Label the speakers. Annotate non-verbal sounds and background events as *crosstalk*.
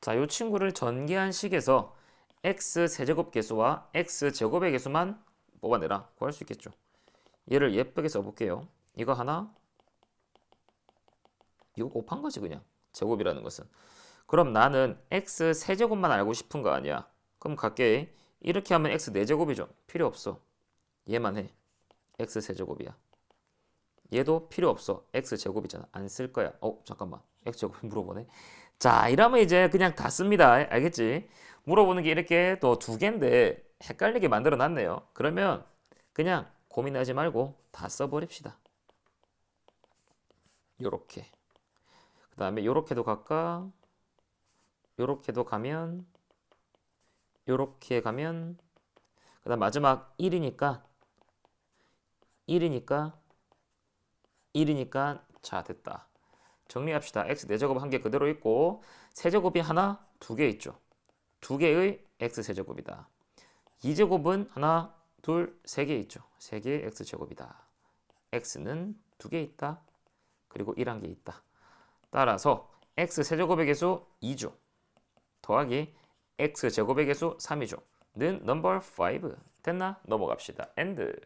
Speaker 1: 자, 이 친구를 전개한 식에서 x 세제곱 개수와 x 제곱의 개수만 뽑아내라 구할 수 있겠죠. 얘를 예쁘게 써볼게요. 이거 하나, 이거 곱한 거지 그냥 제곱이라는 것은. 그럼 나는 x 세제곱만 알고 싶은 거 아니야. 그럼 갈게. 이렇게 하면 x 4제곱이죠. 필요 없어. 얘만 해. x 세제곱이야. 얘도 필요 없어. x 제곱이잖아. 안 쓸 거야. 어, 잠깐만. x 제곱 *laughs* 물어보네. 자, 이러면 이제 그냥 다 씁니다. 알겠지? 물어보는 게 이렇게 또 두 개인데 헷갈리게 만들어 놨네요. 그러면 그냥 고민하지 말고 다 써버립시다. 요렇게. 그 다음에 요렇게도 갈까? 요렇게도 가면 요렇게 가면 그 다음 마지막 1이니까 1이니까 1이니까 자 됐다. 정리합시다. x 4제곱 한 개 그대로 있고 세제곱이 하나, 두 개 있죠. 두 개의 x 세제곱이다. 2제곱은 하나, 둘, 세 개 있죠. 세 개의 x 제곱이다. x는 두 개 있다. 그리고 1한 개 있다. 따라서 x 세제곱의 개수 2죠. 더하기 x 제곱의 개수 3이죠. 는 넘버 5. 됐나? 넘어갑시다. 엔드.